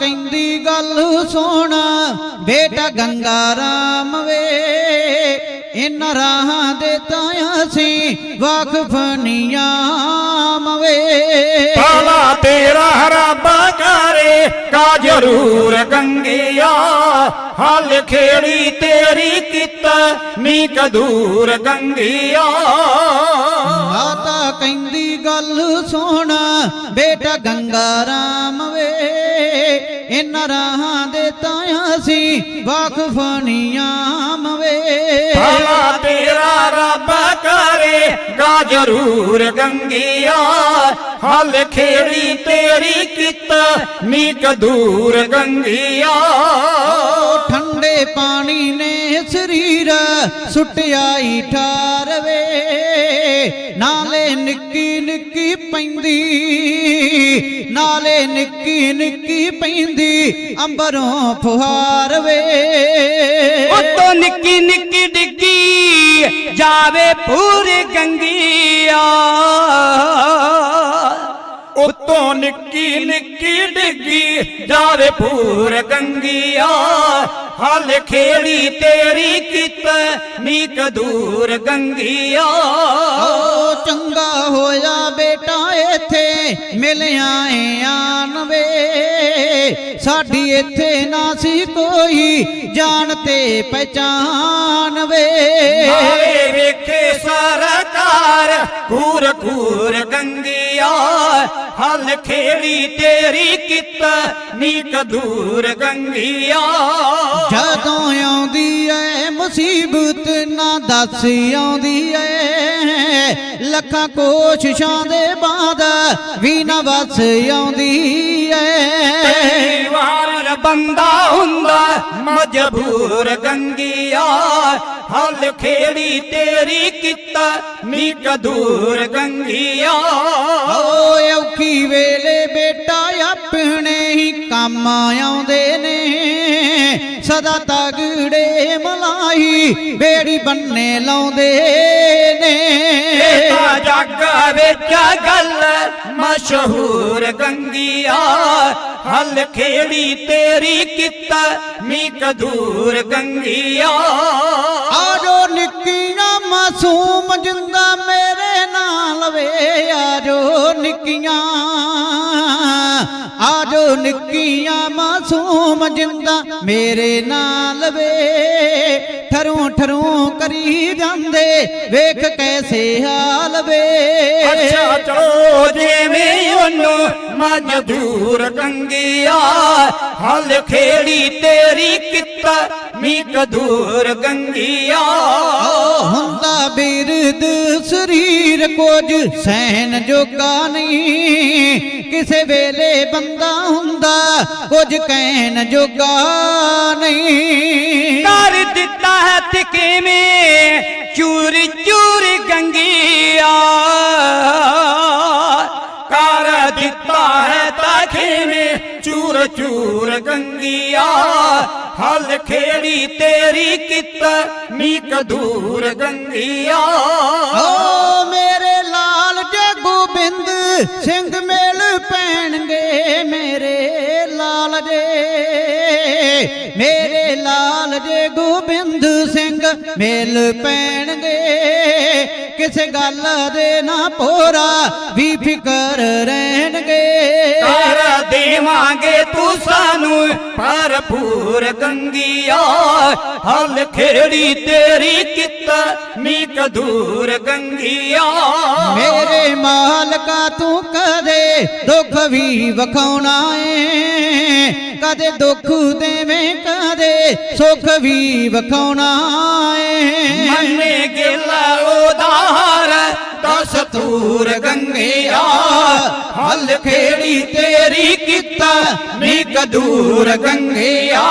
ਕਹਿੰਦੀ ਗੱਲ ਸੁਣ ਬੇਟਾ ਗੰਗਾ ਰਾਮ ਵੇ। ਇਨ ਰਾਹਾਂ ਦੇ ਤਾਂ ਅਸੀਂ ਵਾਕਫ ਨਿਯਾਮ ਵੇ। ਪਾਲਾ ਤੇਰਾ ਰੱਬਾ ਕਰੇ ਕਾ ਜ਼ਰੂਰ ਗੰਗਿਆ। ਹਲ ਖੇੜੀ ਤੇਰੀ ਕਿਤ ਨੀ ਕਦੂਰ ਗੰਗਿਆ। ਮਾਤਾ ਕਹਿੰਦੀ ਗੱਲ ਸੁਣ ਬੇਟਾ ਗੰਗਾ ਰਾਮ ਇਨ ਰਾਹਾਂ ਦੇ ਤਾਂ ਅਸੀਂ ਵਾਕਫ ਨਿਯਾਮ ਵੇ ਪਾਲਾ ਤੇਰਾ ਰੱਬ ਕਰੇ ਗਾ ਜ਼ਰੂਰ ਗੰਗਿਆ। ਹਲ ਖੇੜੀ ਤੇਰੀ ਕਿਤ ਨੀ ਕਦੂਰ ਗੰਗਿਆ। ਠੰਡੇ ਪਾਣੀ ਨੇ ਸਰੀਰ ਸੁੱਟਿਆ ਠਾਰਵੇ, ਨਾਲੇ ਨਿੱਕੀ ਨਿੱਕੀ ਪੈਂਦੀ, ਨਾਲੇ ਨਿੱਕੀ ਨਿੱਕੀ ਪੈਂਦੀ, ਅੰਬਰੋਂ ਫੁਹਾਰ ਵੇ ਉਤੋਂ ਨਿੱਕੀ ਨਿੱਕੀ ਡਿੱਗੀ, ਜਾਵੇ ਪੂਰੀ ਗੰਗੀਆ। ਉਤੋਂ ਨਿੱਕੀ ਨਿੱਕੀ ਡਿੱਗੀ, ਜਾਵੇ ਪੂਰ ਗੰਗਿਆ। ਹਲ ਖੇੜੀ ਤੇਰੀ ਕਿਤ ਨੀ ਕਦੂਰ ਗੰਗਿਆ। ਚੰਗਾ ਹੋਇਆ ਬੇਟਾ ਇੱਥੇ ਮਿਲਿਆ ਆਏ ਆਨ ਸਾਡੀ ਇੱਥੇ ਨਾ ਸੀ ਕੋਈ ਜਾਣ ਤੇ ਪਹਿਚਾਨ ਵੇ। ਵੇਖੇ ਸਰਕਾਰ ਕੂਰ ਕੂਰ ਗੰਗਿਆ ਹਲ ਖੇੜੀ ਤੇਰੀ ਕਿਤ ਨੀ ਕਦੂਰ ਗੰਗਿਆ। ਜਦੋਂ ਆਉਂਦੀ ਐ ਮੁਸੀਬਤ ਨਾ ਦੱਸ ਆਉਂਦੀ ਐ। ਲੱਖਾਂ ਕੋਸ਼ਿਸ਼ਾਂ ਦੇ ਬਾਅਦ ਵੀ ਨਾ ਵਸ ਆਉਂਦੀ ਐ। ਵਾਰ ਬੰਦਾ ਹੁੰਦਾ ਮਜਬੂਰ ਗੰਗਿਆ ਹਲ ਖੇੜੀ ਤੇਰੀ ਕਿਤ ਨੀ ਕਦੂਰ ਗੰਗਿਆ। ਓਏ ਔਖੀ ਵੇਲੇ ਬੇਟਾ ਆਪਣੇ ਹੀ ਕੰਮ ਆਉਂਦੇ ਨੇ। ਸਦਾ ਤਗੜੇ ਮਲਾਈ ਬੇੜੀ ਬੰਨੇ ਲਾਉਂਦੇ ਨੇ। ਤਾਂ ਜੱਗ ਵਿੱਚ ਗੱਲ ਮਸ਼ਹੂਰ ਗੰਗਿਆ, ਹਲ ਖੇੜੀ ਤੇਰੀ ਕਿਤ ਮੀ ਕਦੂਰ ਗੰਗਿਆ। ਆਜੋ ਨਿੱਕੀਆਂ ਮਾਸੂਮ ਜਿੰਦਾ ਮੇਰੇ ਨਾਲ ਵੇ, ਆਜੋ ਨਿੱਕੀਆਂ। ਆਜੋ ਨਿੱਕੀਆਂ ਮਾਸੂਮ ਜਿੰਦਾ ਮੇਰੇ ਨਾਲ ਵੇ ਠਰੂ ਠਰੂ ਕਰੀ ਜਾਂਦੇ, ਵੇਖ ਕੈਸੇ ਹਾਲ ਵੇ। ਅੱਛਾ ਚਲੋ, ਜਿਵੇਂ ਉਹਨੂੰ ਮਜਦੂਰ ਗੰਗਿਆ, ਹਲ ਖੇੜੀ ਤੇਰੀ ਕਿਤ ਮੀ ਕਦੂਰ ਗੰਗਿਆ। ਹੁੰਦਾ ਬਿਰਦ ਸਰੀਰ ਕੁਝ ਸਹਿਣ ਜੋਗਾ ਨਹੀਂ। ਕਿਸੇ ਵੇਲੇ ਬੰਦਾ ਹੁੰਦਾ ਕੁਝ ਕਹਿਣ ਜੋਗਾ ਨਹੀਂ। ਕਰ ਦਿੱਤਾ ਹੈ ਤੇ ਕਿਵੇਂ? ਚੂਰ ਚੂਰ ਗੰਗੀਆ। ਗੰਗਿਆ ਹਲ ਖੇੜੀ ਤੇਰੀ ਕਿਤ ਨੀ ਕਦੂਰ ਗੰਗਿਆ। ਓ ਮੇਰੇ ਲਾਲ ਜੇ ਗੋਬਿੰਦ ਸਿੰਘ ਮੇਲ ਪੈਣਗੇ ਮੇਰੇ ਲਾਲ ਜੇ। ਮੇਰੇ ਲਾਲ ਜੇ ਗੋਬਿੰਦ ਸਿੰਘ ਮੇਲ ਪੈਣਗੇ। ਕਿਸੇ ਗੱਲ ਦੇ ਨਾ ਪੋਰਾ ਵੀ ਫਿਕਰ ਰਹਿਣਗੇ। ਕਰ ਦੇਵਾਂਗੇ ਤੂੰ ਸਾਨੂੰ ਭਰਪੂਰ ਗੰਗਿਆ ਹਲ ਖੇੜੀ ਤੇਰੀ ਕਿਤ ਨੀ ਕਦੂਰ ਗੰਗਿਆ ਮੇਰੇ ਮਾਲਕਾ ਤੂੰ ਕਦੇ ਦੁੱਖ ਵੀ ਵਖਾਉਣਾ ਏ। ਕਦੇ ਦੁੱਖ ਦੇਵੇਂ ਕਦੇ ਸੁੱਖ ਵੀ ਵਖਾਉਣਾ ਏ। ਮੰਨੇ ਗਿਲਾ ਉਦਾਰ ਦਸ ਤੂਰ ਗੰਗਿਆ। ਹਲ ਖੇੜੀ ਤੇਰੀ ਕੀਤਾ ਨੀ ਕਦੂਰ ਗੰਗਿਆ